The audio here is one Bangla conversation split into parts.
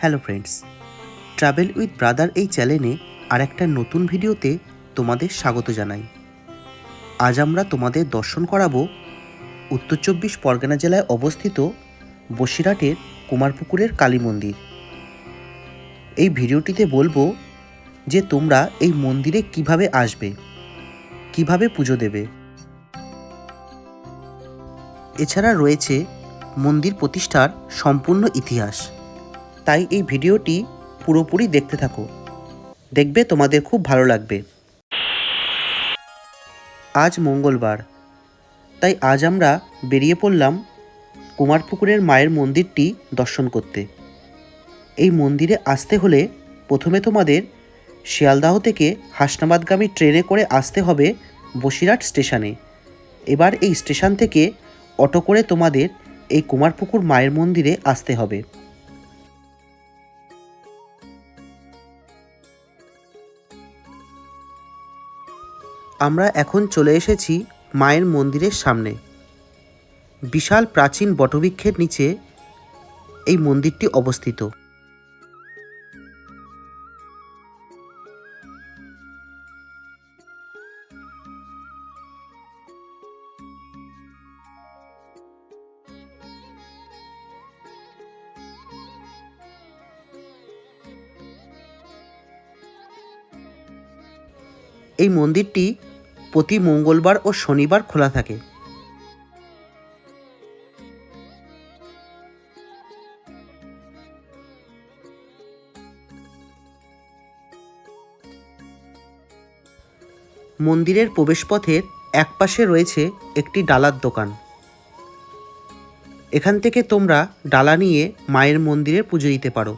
Hello friends, travel with brother এই চ্যানেলে আর একটা নতুন ভিডিওতে তোমাদের স্বাগত জানাই। আজ আমরা তোমাদের দর্শন করাবো উত্তর চব্বিশ পরগনা জেলায় অবস্থিত বসিরহাটের কুমারপুকুরের কালী মন্দির। এই ভিডিওটিতে বলব যে তোমরা এই মন্দিরে কীভাবে আসবে, কীভাবে পুজো দেবে। এছাড়া রয়েছে মন্দির প্রতিষ্ঠার সম্পূর্ণ ইতিহাস। তাই এই ভিডিওটি পুরোপুরি দেখতে থাকো। দেখবে তোমাদের খুব ভালো লাগবে। আজ মঙ্গলবার। তাই আজ আমরা বেরিয়ে পড়লাম কুমারপুকুরের মায়ের মন্দিরটি দর্শন করতে। এই মন্দিরে আসতে হলে প্রথমে তোমাদের শিয়ালদাহ থেকে হাসনাবাদগামী ট্রেনে করে আসতে হবে বসিরহাট স্টেশনে। এবার এই স্টেশন থেকে অটো করে তোমাদের এই কুমারপুকুর মায়ের মন্দিরে আসতে হবে। আমরা এখন চলে এসেছি মায়ের মন্দিরের সামনে। বিশাল প্রাচীন বটবৃক্ষের নিচে এই মন্দিরটি অবস্থিত। এই মন্দিরটি প্রতি মঙ্গলবার ও শনিবার খোলা থাকে। মন্দিরের প্রবেশপথের একপাশে রয়েছে একটি ডালার দোকান। এখান থেকে তোমরা ডালা নিয়ে মায়ের মন্দিরে পুজো দিতে পারো।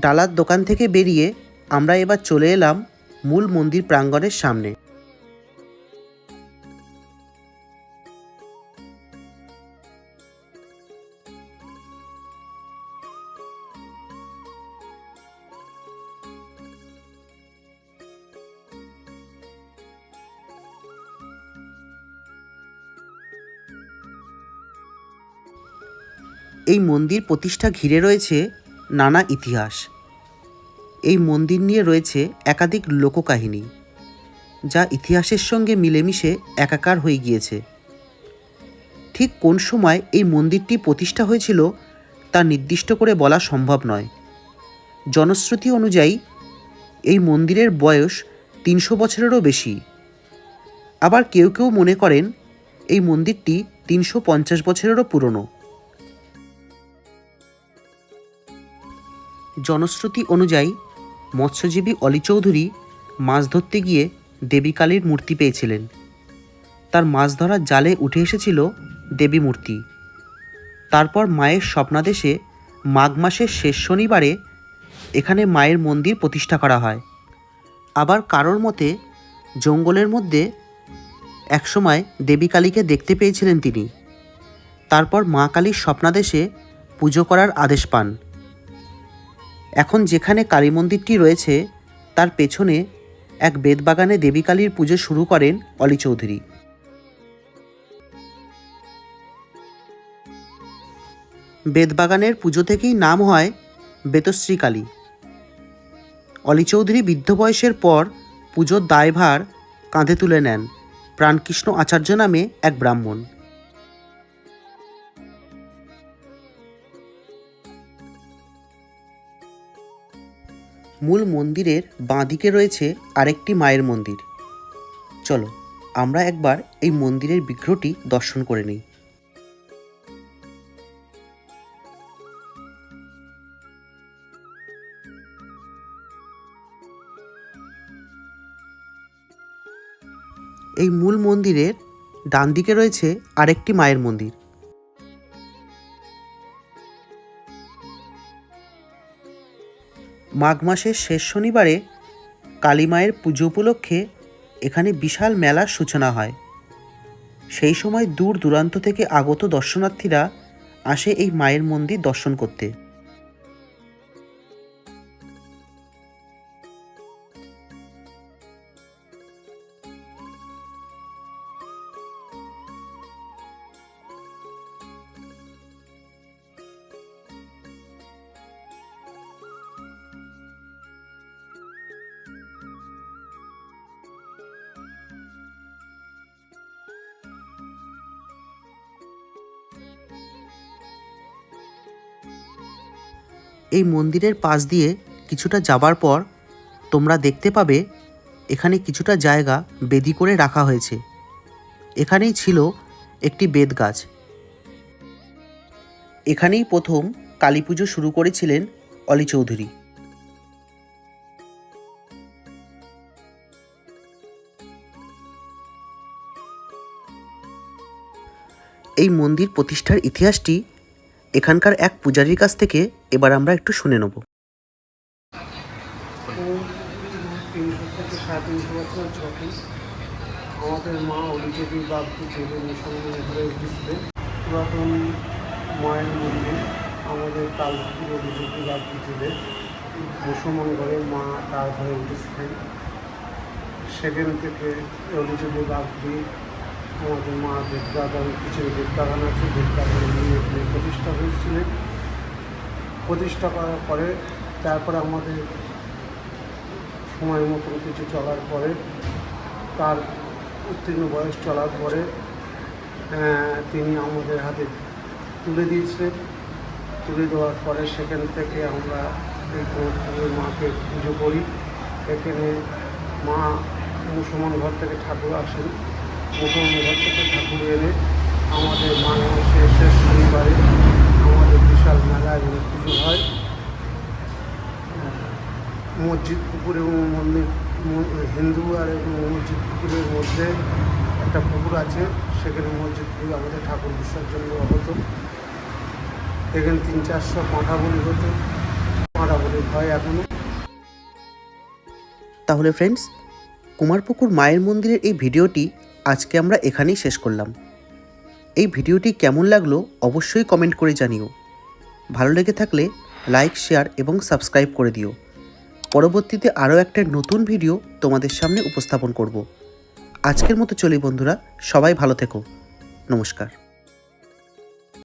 ডালার দোকান থেকে বেরিয়ে আমরা এবার চলে এলাম মূল মন্দির প্রাঙ্গণের সামনে। এই মন্দির প্রতিষ্ঠা ঘিরে রয়েছে নানা ইতিহাস। এই মন্দির নিয়ে রয়েছে একাধিক লোককাহিনী, যা ইতিহাসের সঙ্গে মিলেমিশে একাকার হয়ে গিয়েছে। ঠিক কোন সময় এই মন্দিরটি প্রতিষ্ঠা হয়েছিল, তা নির্দিষ্ট করে বলা সম্ভব নয়। জনশ্রুতি অনুযায়ী, এই মন্দিরের বয়স তিনশো বছরেরও বেশি। আবার কেউ কেউ মনে করেন, এই মন্দিরটি তিনশো পঞ্চাশ বছরেরও পুরনো। জনশ্রুতি অনুযায়ী, মৎস্যজীবী অলি চৌধুরী মাছ ধরতে গিয়ে দেবী কালীর মূর্তি পেয়েছিলেন। তার মাছ ধরার জালে উঠে এসেছিল দেবী মূর্তি। তারপর মায়ের স্বপ্নাদেশে মাঘ মাসের শেষ শনিবারে এখানে মায়ের মন্দির প্রতিষ্ঠা করা হয়। আবার কারোর মতে, জঙ্গলের মধ্যে একসময় দেবী কালীকে দেখতে পেয়েছিলেন তিনি। তারপর মা কালীর স্বপ্নাদেশে পুজো করার আদেশ পান। এখন যেখানে কালী মন্দিরটি রয়েছে, তার পেছনে এক বেদবাগানে দেবী কালীর পুজো শুরু করেন অলি চৌধুরী। বেদবাগানের পুজো থেকেই নাম হয় বেতশ্রী কালী। অলি চৌধুরী বৃদ্ধ বয়সের পর পুজোর দায়ভার কাঁধে তুলে নেন প্রাণকৃষ্ণ আচার্য নামে এক ব্রাহ্মণ। মূল মন্দিরের বাঁদিকে রয়েছে আরেকটি মায়ের মন্দির। চলো, আমরা একবার এই মন্দিরের বিগ্রহটি দর্শন করে নিই। এই মূল মন্দিরের ডান দিকে রয়েছে আরেকটি মায়ের মন্দির। মাঘ মাসের শেষ শনিবারে কালী মায়ের পুজো উপলক্ষে এখানে বিশাল মেলার সূচনা হয়। সেই সময় দূর দূরান্ত থেকে আগত দর্শনার্থীরা আসে এই মায়ের মন্দির দর্শন করতে। এই মন্দিরের পাশ দিয়ে কিছুটা যাবার পর তোমরা দেখতে পাবে এখানে কিছুটা জায়গা বেদি করে রাখা হয়েছে। এখানেই ছিল একটি বেদ গাছ। এখানেই প্রথম কালী পুজো শুরু করেছিলেন অলি চৌধুরী। এই মন্দির প্রতিষ্ঠার ইতিহাসটি এখানকার এক পূজারীর কাছ থেকে এবার আমরা একটু শুনে নেব। আমাদের মা অলিচেদি বাগদি ছেলে মুসলমান ঘরে উঠেছিলেন পুরাতন মায়ের মন্দির, আমাদের কালপুর অলিচেদি বাগদি ছেলে মুসলমান ঘরে মা তার ঘরে উঠেছিলেন। সেখান থেকে অলিচেদি বাগদি আমাদের মা বেদবাগান কিছু বেদবাগান আছে বেদবাগানে নিয়ে এখানে প্রতিষ্ঠা হয়েছিলেন প্রতিষ্ঠা করার পরে, তারপরে আমাদের সময় মতো কিছু চলার পরে, তার উত্তীর্ণ বয়স চলার পরে তিনি আমাদের হাতে তুলে দিয়েছিলেন। তুলে দেওয়ার পরে সেখান থেকে আমরা এই গৌরপুরের মাকে পুজো করি। এখানে মা মুসলমান ঘর থেকে ঠাকুর আসেন। ঠাকুর আমাদের মাঘ শেষ শনিবারে আমাদের বিশাল মেলা এবং পুজো হয়। মসজিদ, পুকুর এবং মন্দির হিন্দু আর মসজিদ, পুকুরের মধ্যে একটা পুকুর আছে। সেখানে মসজিদ পুকুরে আমাদের ঠাকুর বিসর্জন দেওয়া হতো। এখানে তিন চারশো পাঁঠা বলি হতো। পাঁঠা বলি হয় এখনও তাহলে ফ্রেন্ডস কুমারপুকুর মায়ের মন্দিরের এই ভিডিওটি আজকে আমরা এখানেই শেষ করলাম। এই ভিডিওটি কেমন লাগল অবশ্যই কমেন্ট করে জানিও। ভালো লেগে থাকলে লাইক, শেয়ার এবং সাবস্ক্রাইব করে দিও। পরবর্তীতে আরও একটা নতুন ভিডিও তোমাদের সামনে উপস্থাপন করব। আজকের মতো চলি বন্ধুরা, সবাই ভালো থেকো। নমস্কার।